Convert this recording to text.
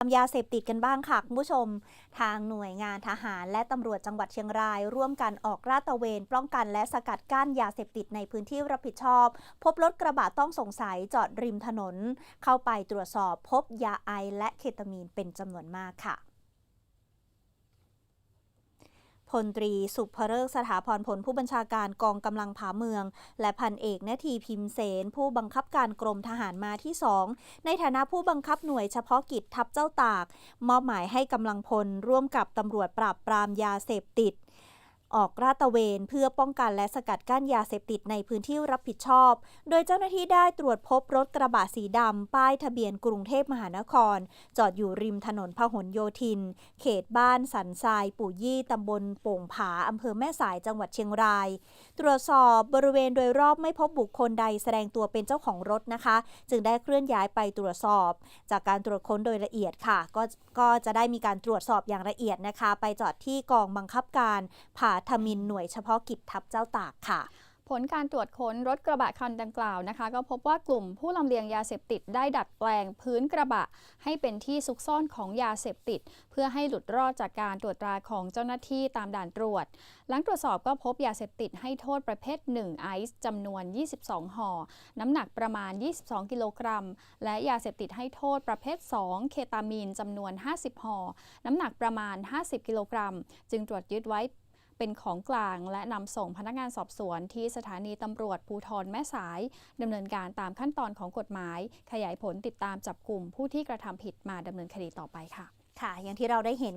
ตามยาเสพติดกันบ้างค่ะ คุณผู้ชม ทางหน่วยงานทหารและตำรวจจังหวัดเชียงราย ร่วมกันออกราดตระเวนป้องกันและสกัดกั้นยาเสพติดในพื้นที่รับผิดชอบ พบรถกระบะต้องสงสัยจอดริมถนน เข้าไปตรวจสอบพบยาไอและเคตามีนเป็นจำนวนมากค่ะ พลตรีสุภเริกสถาพรผลผู้บัญชาการกองกำลังผาเมือง และพันเอกนาทีพิมเสน ผู้บังคับการกรมทหารมาที่ 2 ในฐานะผู้บังคับหน่วยเฉพาะกิจทัพเจ้าตาก มอบหมายให้กำลังพลร่วมกับตำรวจปราบปรามยาเสพติด ออกราดตระเวนเพื่อป้องกันและสกัดกั้นยาเสพติดในพื้นที่รับผิดชอบ โดยเจ้าหน้าที่ได้ตรวจพบรถกระบะสีดำ ป้ายทะเบียนกรุงเทพมหานคร จอดอยู่ริมถนนพหลโยธิน เขตบ้านสันทราย ปู่ยี่ตำบลโป่งผาอำเภอแม่สายจังหวัดเชียงราย ตรวจสอบบริเวณโดยรอบไม่พบบุคคลใดแสดงตัวเป็นเจ้าของรถนะคะ จึงได้เคลื่อนย้ายไปตรวจสอบ จากการตรวจค้นโดยละเอียดค่ะ ก็ก็จะได้มีการตรวจสอบอย่างละเอียดนะคะ ไปจอดที่กองบังคับการผาทมินหน่วยเฉพาะกิจทัพเจ้าตากค่ะผลการตรวจค้นรถกระบะคันดังกล่าวนะคะ ก็พบว่ากลุ่มผู้ลำเลียงยาเสพติดได้ดัดแปลงพื้นกระบะ ให้เป็นที่ซุกซ่อนของยาเสพติด เพื่อให้หลุดรอดจากการตรวจตราของเจ้าหน้าที่ตามด่านตรวจ หลังตรวจสอบก็พบยาเสพติดให้โทษประเภท 1 ไอซ์จำนวน 22 ห่อ น้ำหนักประมาณ 22 กิโลกรัม และยาเสพติดให้โทษประเภท 2 เคตามีนจำนวน 50 ห่อ น้ำหนักประมาณ 50 กิโลกรัม จึงตรวจยึดไว้ เป็นของกลางและนำส่งพนักงานสอบสวนที่สถานีตำรวจภูทรแม่สายดำเนินการตามขั้นตอนของกฎหมาย ขยายผลติดตามจับกลุ่มผู้ที่กระทำผิดมาดำเนินคดีต่อไปค่ะ ค่ะ อย่างที่เราได้เห็น